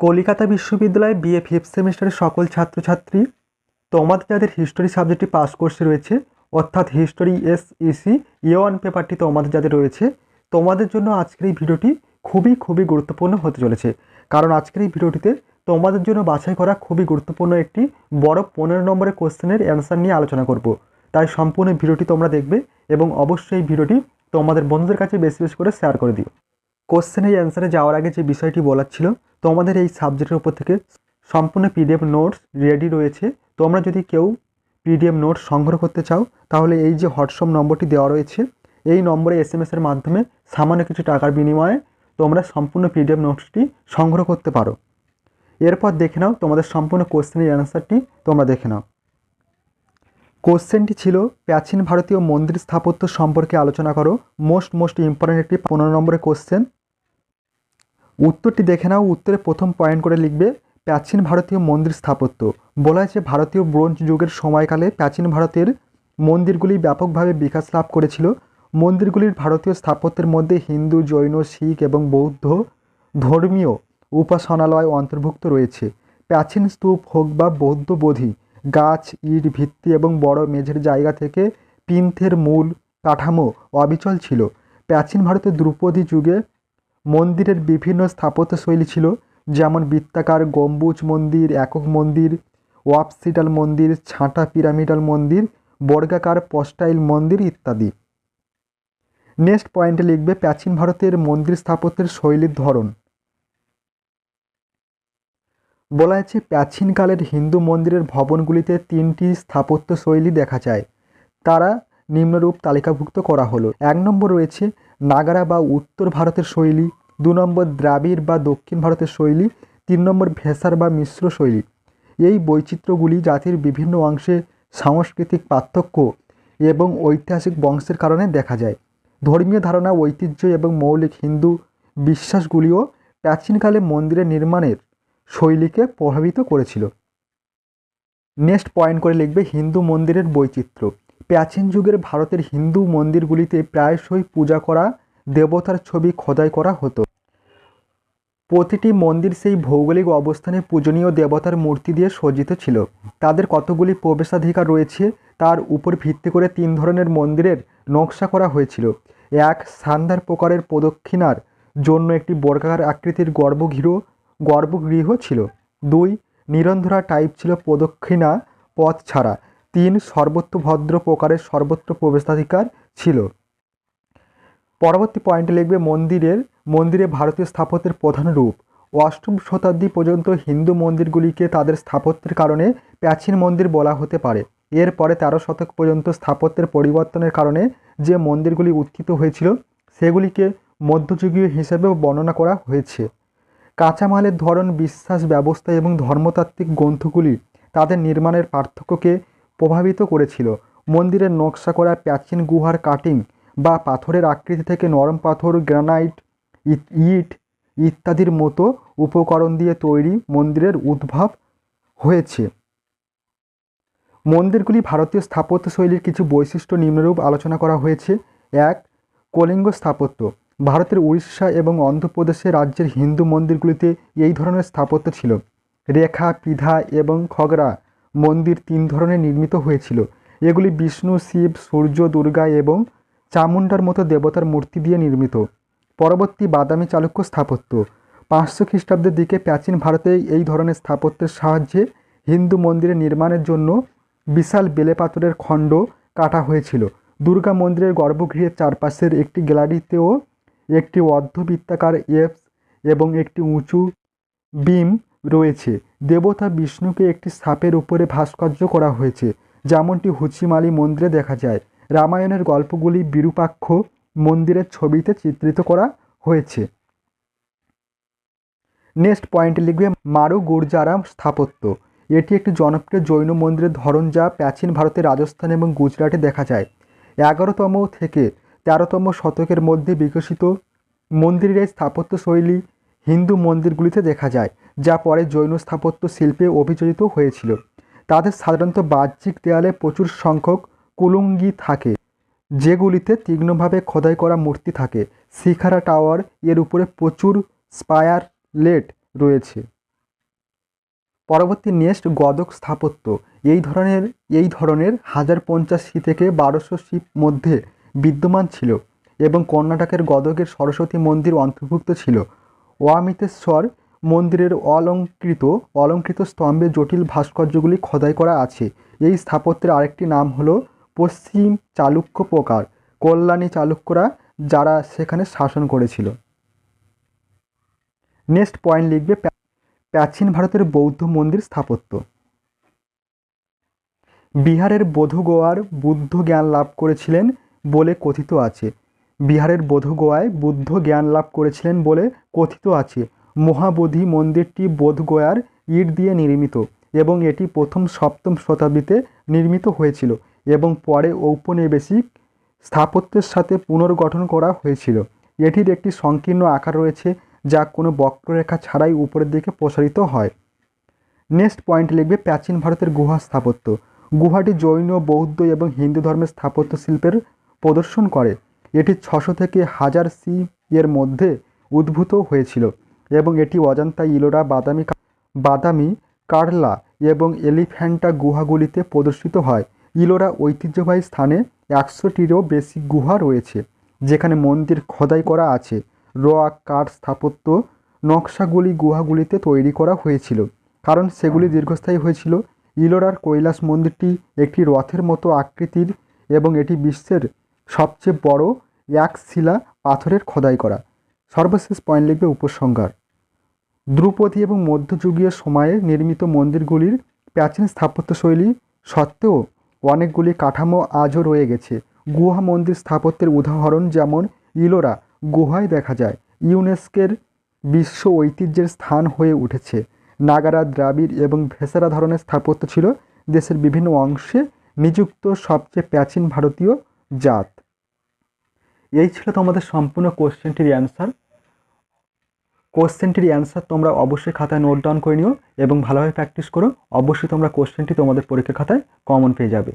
কলিকাতা বিশ্ববিদ্যালয়ে BA fifth সেমিস্টারের সকল ছাত্রছাত্রী তোমাদের যাদের হিস্টোরি সাবজেক্টটি পাস কোর্সে রয়েছে, অর্থাৎ history S EC A one পেপারটি তোমাদের যাদের রয়েছে, তোমাদের জন্য আজকের এই ভিডিওটি খুবই খুবই গুরুত্বপূর্ণ হতে চলেছে। কারণ আজকের এই ভিডিওটিতে তোমাদের জন্য বাছাই করা খুবই গুরুত্বপূর্ণ একটি বড় পনেরো নম্বরের কোশ্চেনের অ্যান্সার নিয়ে আলোচনা করব। তাই সম্পূর্ণ ভিডিওটি তোমরা দেখবে এবং অবশ্যই এই ভিডিওটি তোমাদের বন্ধুদের কাছে বেশি বেশি করে শেয়ার করে দিও। কোশ্চেনের অ্যান্সারে যাওয়ার আগে যে বিষয়টি বলার ছিল তোমাদের এই সাবজেক্টের উপর থেকে সম্পূর্ণ পিডিএফ নোটস রেডি রয়েছে। তোমরা যদি কেউ পিডিএফ নোটস সংগ্রহ করতে চাও, তাহলে এই যে হোয়াটসঅ্যাপ নম্বরটি দেওয়া রয়েছে, এই নম্বরে এস এম এর মাধ্যমে সামান্য কিছু টাকার বিনিময়ে তোমরা সম্পূর্ণ পিডিএফ নোটসটি সংগ্রহ করতে পারো। এরপর দেখে নাও তোমাদের সম্পূর্ণ কোশ্চেনের অ্যান্সারটি, তোমরা দেখে নাও। কোশ্চেনটি ছিল, প্রাচীন ভারতীয় মন্দির স্থাপত্য সম্পর্কে আলোচনা করো। মোস্ট মোস্ট ইম্পর্ট্যান্ট একটি পনেরো নম্বরের কোশ্চেন। উত্তরটি দেখে নাও, উত্তরে প্রথম পয়েন্ট করে লিখবে, প্রাচীন ভারতীয় মন্দির স্থাপত্য। বলা হয়েছে ভারতীয় ব্রোঞ্জ যুগের সময়কালে প্রাচীন ভারতের মন্দিরগুলি ব্যাপকভাবে বিকাশ লাভ করেছিল। মন্দিরগুলির ভারতীয় স্থাপত্যের মধ্যে হিন্দু, জৈন, শিখ এবং বৌদ্ধ ধর্মীয় উপাসনালয় অন্তর্ভুক্ত রয়েছে। প্রাচীন স্তূপ হোক বা বৌদ্ধ বোধি, গাছ, ইট, ভিত্তি এবং বড় মেঝের জায়গা থেকে পিন্থের মূল কাঠামো অবিচল ছিল। প্রাচীন ভারতের দ্রুপদী যুগে মন্দিরের বিভিন্ন স্থাপত্যশৈলী ছিল, যেমন বৃত্তাকার, গম্বুজ মন্দির, একক মন্দির ওয়াপসিটাল মন্দির, ছাঁটা পিরামিডাল মন্দির, বর্গাকার পস্টাইল মন্দির ইত্যাদি। নেক্সট পয়েন্টে লিখবে প্রাচীন ভারতের মন্দির স্থাপত্যের শৈলীর ধরন। বলা হয়েছে, প্রাচীনকালের হিন্দু মন্দিরের ভবনগুলিতে তিনটি স্থাপত্য শৈলী দেখা যায়। তারা নিম্নরূপ তালিকাভুক্ত করা হলো। এক নম্বর রয়েছে নাগারা বা উত্তর ভারতের শৈলী, দু নম্বর দ্রাবিড় বা দক্ষিণ ভারতের শৈলী, তিন নম্বর ভেসার বা মিশ্র শৈলী। এই বৈচিত্র্যগুলি জাতির বিভিন্ন অংশে সাংস্কৃতিক পার্থক্য এবং ঐতিহাসিক বংশের কারণে দেখা যায়। ধর্মীয় ধারণা, ঐতিহ্য এবং মৌলিক হিন্দু বিশ্বাসগুলিও প্রাচীনকালে মন্দিরের নির্মাণের শৈলীকে প্রভাবিত করেছিল। নেক্সট পয়েন্ট করে লিখবে হিন্দু মন্দিরের বৈচিত্র্য। প্রাচীন যুগের ভারতের হিন্দু মন্দিরগুলিতে প্রায়শই পূজা করা, দেবতার ছবি খোদাই করা হতো। প্রতিটি মন্দির সেই ভৌগোলিক অবস্থানে পূজনীয় দেবতার মূর্তি দিয়ে সজ্জিত ছিল। তাদের কতগুলি প্রবেশাধিকার রয়েছে, তার উপর ভিত্তি করে তিন ধরনের মন্দিরের নকশা করা হয়েছিল। এক সান্দার প্রকারের প্রদক্ষিণার জন্য একটি বর্গাকার আকৃতির গর্ভগৃহ গর্ভগৃহ ছিল। দুই, নিরন্ধরা টাইপ ছিল প্রদক্ষিণা পথ ছাড়া। তিন সর্বত্রভদ্র প্রকারের সর্বত্র প্রবেশাধিকার ছিল। পরবর্তী পয়েন্টে লিখবে মন্দিরের, মন্দিরে ভারতীয় স্থাপত্যের প্রধান রূপ। অষ্টম শতাব্দী পর্যন্ত হিন্দু মন্দিরগুলিকে তাদের স্থাপত্যের কারণে প্রাচীন মন্দির বলা হতে পারে। এরপরে তেরো শতক পর্যন্ত স্থাপত্যের পরিবর্তনের কারণে যে মন্দিরগুলি উত্থিত হয়েছিল, সেগুলিকে মধ্যযুগীয় হিসেবেও বর্ণনা করা হয়েছে। কাঁচামালের ধরন, বিশ্বাস, ব্যবস্থা এবং ধর্মতাত্ত্বিক গ্রন্থগুলি তাদের নির্মাণের পার্থক্যকে প্রভাবিত করেছিল। মন্দিরের নকশা করা প্রাচীন গুহার কাটিং বা পাথরের আকৃতি থেকে নরম পাথর, গ্রানাইট, ইট ইত্যাদির মতো উপকরণ দিয়ে তৈরি মন্দিরের উদ্ভব হয়েছে। মন্দিরগুলি ভারতীয় স্থাপত্যশৈলীর কিছু বৈশিষ্ট্য নিম্নরূপ আলোচনা করা হয়েছে। এক, কলিঙ্গ স্থাপত্য। ভারতের উড়িষ্যা এবং অন্ধ্রপ্রদেশের রাজ্যের হিন্দু মন্দিরগুলিতে এই ধরনের স্থাপত্য ছিল। রেখা, পিধা এবং খগরা মন্দির তিন ধরনের নির্মিত হয়েছিল। এগুলি বিষ্ণু, শিব, সূর্য, দুর্গা এবং চামুণ্ডার মতো দেবতার মূর্তি দিয়ে নির্মিত। পরবর্তী বাদামি চালুক্য স্থাপত্য। পাঁচশো খ্রিস্টাব্দের দিকে প্রাচীন ভারতে এই ধরনের স্থাপত্যের সাহায্যে হিন্দু মন্দিরের নির্মাণের জন্য বিশাল বেলে পাথরের খণ্ড কাটা হয়েছিল। দুর্গা মন্দিরের গর্ভগৃহের চারপাশের একটি গ্যালারিতেও একটি অর্ধবৃত্তাকার এপস এবং একটি উঁচু বিম রয়েছে। দেবতা বিষ্ণুকে একটি সাপের উপরে ভাস্কর্য করা হয়েছে, যেমনটি হুচিমালি মন্দিরে দেখা যায়। রামায়ণের গল্পগুলি বিরূপাক্ষ মন্দিরের ছবিতে চিত্রিত করা হয়েছে। নেক্সট পয়েন্টে লিখবে মারু গুর্জারাম স্থাপত্য। এটি একটি জনপ্রিয় জৈন মন্দিরের ধরন যা প্রাচীন ভারতের রাজস্থান এবং গুজরাটে দেখা যায়। এগারোতম থেকে তেরোতম শতকের মধ্যে বিকশিত মন্দিরের এই স্থাপত্যশৈলী হিন্দু মন্দিরগুলিতে দেখা যায়। যা পরে জৈন স্থাপত্য শিল্পে অভিযোজিত হয়েছিল। তাদের সাধারণত বাহ্যিক দেয়ালে প্রচুর সংখ্যক কুলুঙ্গি থাকে, যেগুলিতে তীক্ষ্ণভাবে খোদাই করা মূর্তি থাকে। শিখারা টাওয়ার এর উপরে প্রচুর স্পায়ার লেট রয়েছে। পরবর্তী নেক্সট গদক স্থাপত্য। এই ধরনের এই ধরনের হাজার পঞ্চাশ থেকে বারোশো সি মধ্যে বিদ্যমান ছিল এবং কর্ণাটকের গদকের সরস্বতী মন্দির অন্তর্ভুক্ত ছিল। ওয়ামিতেশ্বর মন্দিরের অলঙ্কৃত অলঙ্কৃত স্তম্ভে জটিল ভাস্কর্যগুলি খোদাই করা আছে। এই স্থাপত্যের আরেকটি নাম হলো পশ্চিম চালুক্য প্রকার কল্যাণী চালুক্যরা যারা সেখানে শাসন করেছিল। নেক্সট পয়েন্ট লিখবে প্রাচীন ভারতের বৌদ্ধ মন্দির স্থাপত্য। বিহারের বোধগোয়ার বুদ্ধ জ্ঞান লাভ করেছিলেন বলে কথিত আছে। বিহারের বোধগোয়ায় বুদ্ধ জ্ঞান লাভ করেছিলেন বলে কথিত আছে। মহাবোধি মন্দিরটি বোধগয়ার ইট দিয়ে নির্মিত এবং এটি প্রথম সপ্তম শতাব্দীতে নির্মিত হয়েছিল এবং পরে ঔপনিবেশিক স্থাপত্যের সাথে পুনর্গঠন করা হয়েছিল। এটির একটি সংকীর্ণ আকার রয়েছে যা কোনো বক্ররেখা ছাড়াই উপরের দিকে প্রসারিত হয়। নেক্সট পয়েন্ট লিখবে প্রাচীন ভারতের গুহা স্থাপত্য। গুহাটি জৈন, বৌদ্ধ এবং হিন্দু ধর্মের স্থাপত্য শিল্পের প্রদর্শন করে। এটি ছশো থেকে হাজার সি এর মধ্যে উদ্ভূত হয়েছিল। এবং এটি অজান্তা ইলোরা বাদামি বাদামি, কারলা এবং এলিফ্যান্টা গুহাগুলিতে প্রদর্শিত হয়। ইলোরা ঐতিহ্যবাহী স্থানে একশোটিরও বেশি গুহা রয়েছে, যেখানে মন্দির খোদাই করা আছে। রোয়া, কাঠ স্থাপত্য, নকশাগুলি গুহাগুলিতে তৈরি করা হয়েছিল, কারণ সেগুলি দীর্ঘস্থায়ী হয়েছিল। ইলোরার কৈলাস মন্দিরটি একটি রথের মতো আকৃতির এবং এটি বিশ্বের সবচেয়ে বড় এক শিলা পাথরের খোদাই করা। সর্বশেষ পয়েন্ট লিখবে উপসংহার। ধ্রুপদী এবং মধ্যযুগীয় সময়ে নির্মিত মন্দিরগুলির প্রাচীন স্থাপত্যশৈলী সত্ত্বেও অনেকগুলি কাঠামো আজও রয়ে গেছে। গুহা মন্দির স্থাপত্যের উদাহরণ যেমন ইলোরা গুহায় দেখা যায়, ইউনেস্কের বিশ্ব ঐতিহ্যের স্থান হয়ে উঠেছে। নাগারা দ্রাবিড় এবং ভেসারা ধরনের স্থাপত্য ছিল দেশের বিভিন্ন অংশে নিযুক্ত সবচেয়ে প্রাচীন ভারতীয় জাত। এই ছিল তোমাদের সম্পূর্ণ কোশ্চেনটির অ্যান্সার। কোশ্চেনটির অ্যান্সার তোমরা অবশ্যই খাতায় নোট ডাউন করে নিও এবং ভালোভাবে প্র্যাকটিস করো। অবশ্যই তোমরা কোশ্চেনটি তোমাদের পরীক্ষা খাতায় কমন পেয়ে যাবে।